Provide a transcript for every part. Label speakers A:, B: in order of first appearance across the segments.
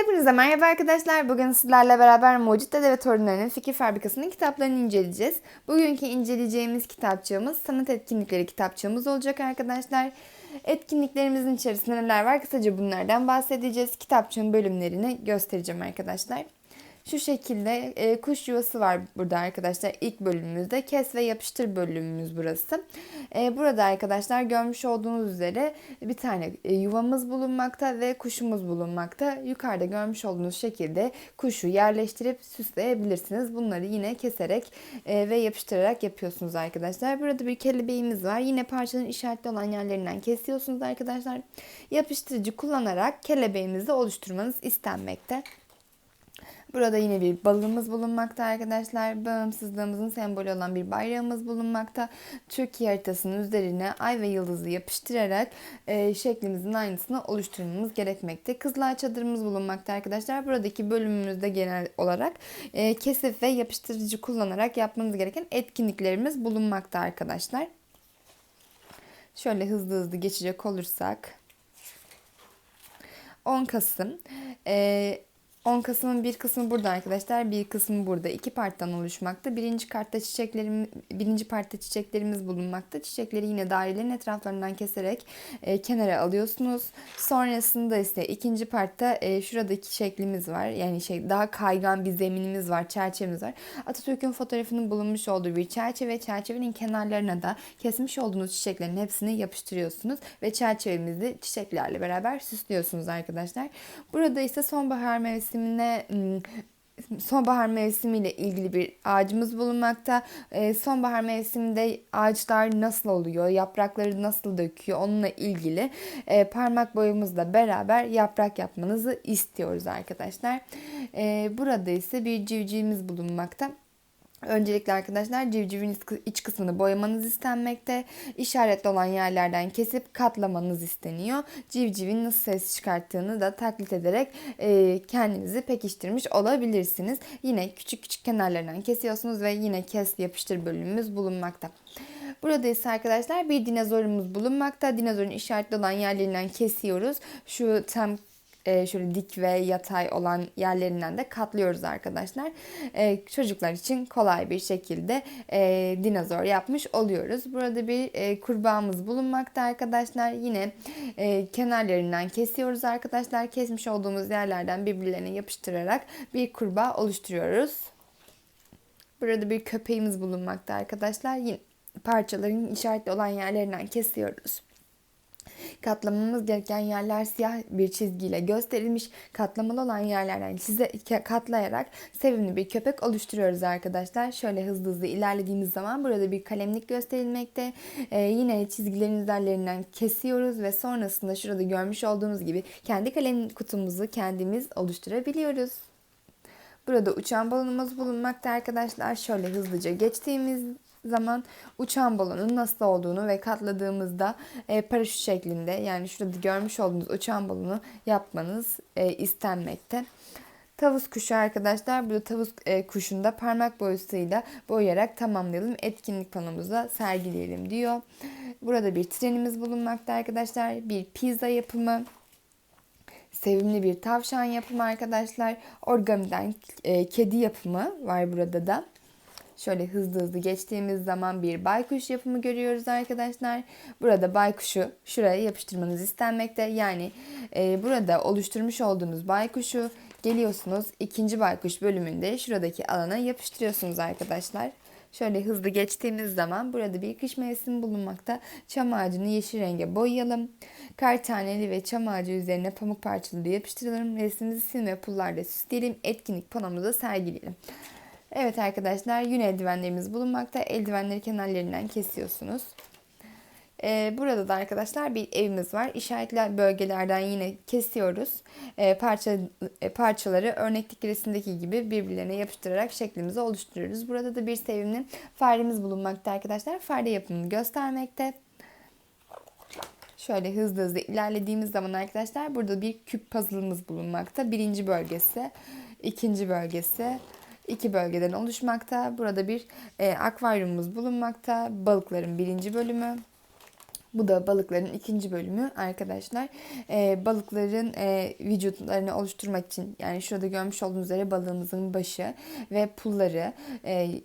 A: Hepinize merhaba arkadaşlar. Bugün sizlerle beraber Mucit Dede ve Torunlarının Fikir Fabrikası'nın kitaplarını inceleyeceğiz. Bugünkü inceleyeceğimiz kitapçığımız sanat etkinlikleri kitapçığımız olacak arkadaşlar. Etkinliklerimizin içerisinde neler var kısaca bunlardan bahsedeceğiz. Kitapçığın bölümlerini göstereceğim arkadaşlar. Şu şekilde e, kuş yuvası var burada arkadaşlar. İlk bölümümüzde kes ve yapıştır bölümümüz burası. E, burada arkadaşlar görmüş olduğunuz üzere bir tane e, yuvamız bulunmakta ve kuşumuz bulunmakta. Yukarıda görmüş olduğunuz şekilde kuşu yerleştirip süsleyebilirsiniz. Bunları yine keserek e, ve yapıştırarak yapıyorsunuz arkadaşlar. Burada bir kelebeğimiz var. Yine parçanın işaretli olan yerlerinden kesiyorsunuz arkadaşlar. Yapıştırıcı kullanarak kelebeğimizi oluşturmanız istenmekte. Burada yine bir balığımız bulunmakta arkadaşlar. Bağımsızlığımızın sembolü olan bir bayrağımız bulunmakta. Türkiye haritasının üzerine ay ve yıldızı yapıştırarak e, şeklimizin aynısını oluşturmamız gerekmekte. Kızılay çadırımız bulunmakta arkadaşlar. Buradaki bölümümüzde genel olarak e, kesif ve yapıştırıcı kullanarak yapmanız gereken etkinliklerimiz bulunmakta arkadaşlar. Şöyle hızlı hızlı geçecek olursak 10 Kasım e, 10 Kasım'ın bir kısmı burada arkadaşlar. Bir kısmı burada. İki parttan oluşmakta. Birinci kartta çiçeklerim, birinci partta çiçeklerimiz bulunmakta. Çiçekleri yine dairelerin etraflarından keserek e, kenara alıyorsunuz. Sonrasında ise ikinci partta e, şuradaki şeklimiz var. Yani şey daha kaygan bir zeminimiz var, çerçevemiz var. Atatürk'ün fotoğrafının bulunmuş olduğu bir çerçeve. Çerçevenin kenarlarına da kesmiş olduğunuz çiçeklerin hepsini yapıştırıyorsunuz ve çerçevemizi çiçeklerle beraber süslüyorsunuz arkadaşlar. Burada ise sonbahar mevsimi mevsimine sonbahar mevsimiyle ilgili bir ağacımız bulunmakta. Sonbahar mevsiminde ağaçlar nasıl oluyor, yaprakları nasıl döküyor onunla ilgili parmak boyamızla beraber yaprak yapmanızı istiyoruz arkadaşlar. Burada ise bir civcivimiz bulunmakta. Öncelikle arkadaşlar civcivin iç kısmını boyamanız istenmekte. İşaretli olan yerlerden kesip katlamanız isteniyor. Civcivin nasıl ses çıkarttığını da taklit ederek e, kendinizi pekiştirmiş olabilirsiniz. Yine küçük küçük kenarlarından kesiyorsunuz ve yine kes yapıştır bölümümüz bulunmakta. Burada ise arkadaşlar bir dinozorumuz bulunmakta. Dinozorun işaretli olan yerlerinden kesiyoruz. Şu tam e, şöyle dik ve yatay olan yerlerinden de katlıyoruz arkadaşlar. E, çocuklar için kolay bir şekilde e, dinozor yapmış oluyoruz. Burada bir e, kurbağamız bulunmakta arkadaşlar. Yine e, kenarlarından kesiyoruz arkadaşlar. Kesmiş olduğumuz yerlerden birbirlerine yapıştırarak bir kurbağa oluşturuyoruz. Burada bir köpeğimiz bulunmakta arkadaşlar. Yine parçaların işaretli olan yerlerinden kesiyoruz. Katlamamız gereken yerler siyah bir çizgiyle gösterilmiş. Katlamalı olan yerlerden çize, katlayarak sevimli bir köpek oluşturuyoruz arkadaşlar. Şöyle hızlı hızlı ilerlediğimiz zaman burada bir kalemlik gösterilmekte. Ee, yine çizgilerin üzerlerinden kesiyoruz ve sonrasında şurada görmüş olduğumuz gibi kendi kalem kutumuzu kendimiz oluşturabiliyoruz. Burada uçan balonumuz bulunmakta arkadaşlar. Şöyle hızlıca geçtiğimiz zaman uçan balonun nasıl olduğunu ve katladığımızda e, paraşüt şeklinde yani şurada görmüş olduğunuz uçan balonu yapmanız e, istenmekte. Tavus kuşu arkadaşlar. Burada tavus e, kuşunda parmak boyasıyla boyayarak tamamlayalım. Etkinlik panomuzda sergileyelim diyor. Burada bir trenimiz bulunmakta arkadaşlar. Bir pizza yapımı. Sevimli bir tavşan yapımı arkadaşlar. Origami'den e, kedi yapımı var burada da. Şöyle hızlı hızlı geçtiğimiz zaman bir baykuş yapımı görüyoruz arkadaşlar. Burada baykuşu şuraya yapıştırmanız istenmekte. Yani e, burada oluşturmuş olduğunuz baykuşu geliyorsunuz ikinci baykuş bölümünde şuradaki alana yapıştırıyorsunuz arkadaşlar. Şöyle hızlı geçtiğimiz zaman burada bir kış mevsimi bulunmakta. Çam ağacını yeşil renge boyayalım. Kar taneli ve çam ağacı üzerine pamuk parçaları yapıştıralım. Resmimizi sim ve pullarla süsleyelim. Etkinlik panomuza sergileyelim. Evet arkadaşlar yün eldivenlerimiz bulunmakta. Eldivenleri kenarlarından kesiyorsunuz. Ee, burada da arkadaşlar bir evimiz var. İşaretli bölgelerden yine kesiyoruz. Ee, parça e, Parçaları örnekteki resimdeki gibi birbirlerine yapıştırarak şeklimizi oluşturuyoruz. Burada da bir sevimli faremiz bulunmakta arkadaşlar. Fare yapımını göstermekte. Şöyle hızlı hızlı ilerlediğimiz zaman arkadaşlar burada bir küp puzzle'ımız bulunmakta. Birinci bölgesi, ikinci bölgesi, iki bölgeden oluşmakta. Burada bir e, akvaryumumuz bulunmakta. Balıkların birinci bölümü. Bu da balıkların ikinci bölümü arkadaşlar. Ee, balıkların e, vücutlarını oluşturmak için yani şurada görmüş olduğunuz üzere balığımızın başı ve pulları e,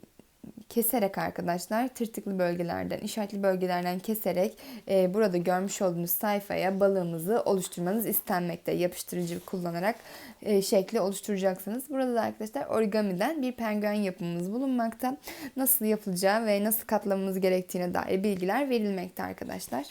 A: keserek arkadaşlar tırtıklı bölgelerden, işaretli bölgelerden keserek e, burada görmüş olduğunuz sayfaya balığımızı oluşturmanız istenmekte. Yapıştırıcı kullanarak e, şekli oluşturacaksınız. Burada da arkadaşlar origamiden bir penguen yapımımız bulunmakta. Nasıl yapılacağı ve nasıl katlamamız gerektiğine dair bilgiler verilmekte arkadaşlar.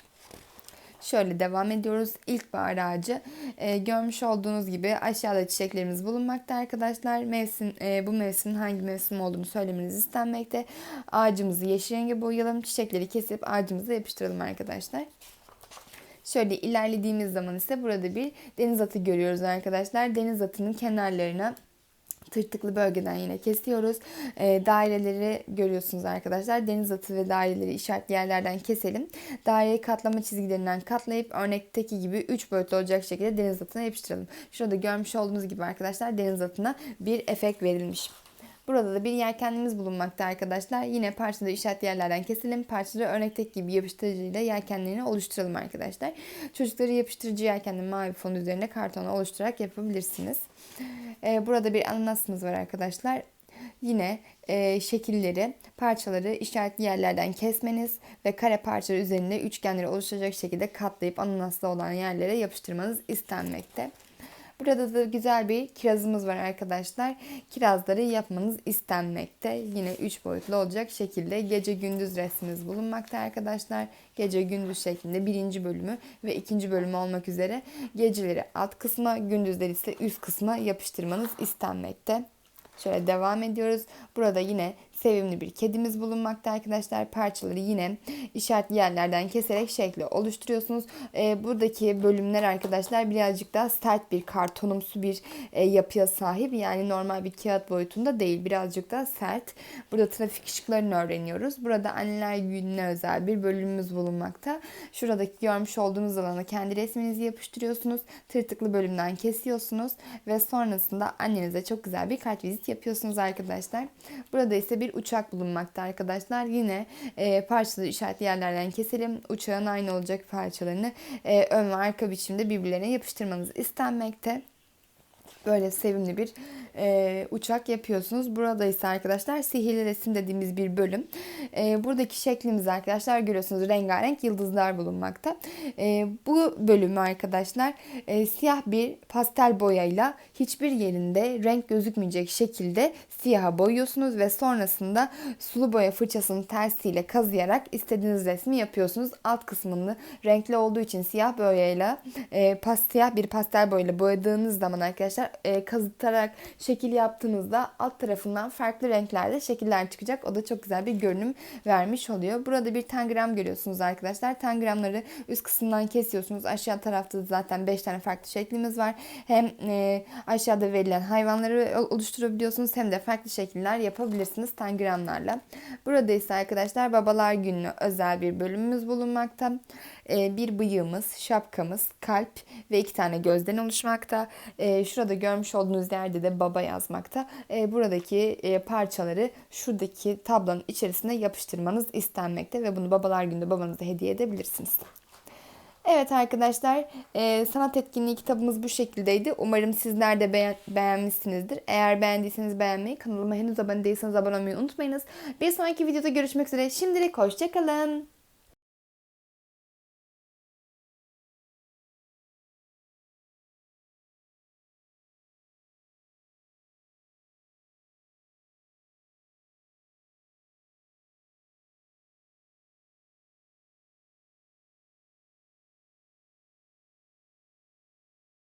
A: Şöyle devam ediyoruz. İlkbahar ağacı. E, görmüş olduğunuz gibi aşağıda çiçeklerimiz bulunmakta arkadaşlar. Mevsim e, bu mevsimin hangi mevsim olduğunu söylemeniz istenmekte. Ağacımızı yeşil renge boyayalım. Çiçekleri kesip ağacımıza yapıştıralım arkadaşlar. Şöyle ilerlediğimiz zaman ise burada bir deniz atı görüyoruz arkadaşlar. Deniz atının kenarlarına tırtıklı bölgeden yine kesiyoruz. E, daireleri görüyorsunuz arkadaşlar. Deniz atı ve daireleri işaretli yerlerden keselim. Daireyi katlama çizgilerinden katlayıp örnekteki gibi 3 boyutlu olacak şekilde deniz atına yapıştıralım. Şurada görmüş olduğunuz gibi arkadaşlar deniz atına bir efekt verilmiş. Burada da bir yelkenimiz bulunmakta arkadaşlar. Yine parçada işaretli yerlerden keselim. Parçada örnekteki gibi yapıştırıcıyla yelkenlerini oluşturalım arkadaşlar. Çocukları yapıştırıcı yelkenli mavi fon üzerine kartonu oluşturarak yapabilirsiniz. Ee, burada bir ananasımız var arkadaşlar. Yine e, şekilleri, parçaları işaretli yerlerden kesmeniz ve kare parçaları üzerinde üçgenleri oluşturacak şekilde katlayıp ananaslı olan yerlere yapıştırmanız istenmekte. Burada da güzel bir kirazımız var arkadaşlar. Kirazları yapmanız istenmekte. Yine 3 boyutlu olacak şekilde gece gündüz resmimiz bulunmakta arkadaşlar. Gece gündüz şeklinde birinci bölümü ve ikinci bölümü olmak üzere geceleri alt kısma, gündüzleri ise üst kısma yapıştırmanız istenmekte. Şöyle devam ediyoruz. Burada yine sevimli bir kedimiz bulunmakta arkadaşlar. Parçaları yine işaretli yerlerden keserek şekli oluşturuyorsunuz. E, buradaki bölümler arkadaşlar birazcık daha sert bir kartonumsu bir e, yapıya sahip. Yani normal bir kağıt boyutunda değil. Birazcık daha sert. Burada trafik ışıklarını öğreniyoruz. Burada anneler gününe özel bir bölümümüz bulunmakta. Şuradaki görmüş olduğunuz alana kendi resminizi yapıştırıyorsunuz. Tırtıklı bölümden kesiyorsunuz ve sonrasında annenize çok güzel bir kart vizit yapıyorsunuz arkadaşlar. Burada ise bir uçak bulunmakta arkadaşlar. Yine e, parçaları işaretli yerlerden keselim. Uçağın aynı olacak parçalarını e, ön ve arka biçimde birbirlerine yapıştırmanız istenmekte böyle sevimli bir e, uçak yapıyorsunuz. Burada ise arkadaşlar sihirli resim dediğimiz bir bölüm. E, buradaki şeklimiz arkadaşlar görüyorsunuz rengarenk yıldızlar bulunmakta. E, bu bölümü arkadaşlar e, siyah bir pastel boyayla hiçbir yerinde renk gözükmeyecek şekilde siyaha boyuyorsunuz ve sonrasında sulu boya fırçasının tersiyle kazıyarak istediğiniz resmi yapıyorsunuz. Alt kısmını renkli olduğu için siyah boyayla e, pas, siyah bir pastel boyayla boyadığınız zaman arkadaşlar e, kazıtarak şekil yaptığınızda alt tarafından farklı renklerde şekiller çıkacak. O da çok güzel bir görünüm vermiş oluyor. Burada bir tangram görüyorsunuz arkadaşlar. Tangramları üst kısmından kesiyorsunuz. Aşağı tarafta zaten 5 tane farklı şeklimiz var. Hem e, aşağıda verilen hayvanları oluşturabiliyorsunuz hem de farklı şekiller yapabilirsiniz tangramlarla. Burada ise arkadaşlar babalar gününe özel bir bölümümüz bulunmakta. E, bir bıyığımız, şapkamız, kalp ve iki tane gözden oluşmakta. E, şurada görmüş olduğunuz yerde de baba yazmakta. E, buradaki e, parçaları şuradaki tablonun içerisine yapıştırmanız istenmekte ve bunu babalar günde babanıza hediye edebilirsiniz. Evet arkadaşlar e, sanat etkinliği kitabımız bu şekildeydi. Umarım sizler de beğen beğenmişsinizdir. Eğer beğendiyseniz beğenmeyi, kanalıma henüz abone değilseniz abone olmayı unutmayınız. Bir sonraki videoda görüşmek üzere. Şimdilik hoşçakalın.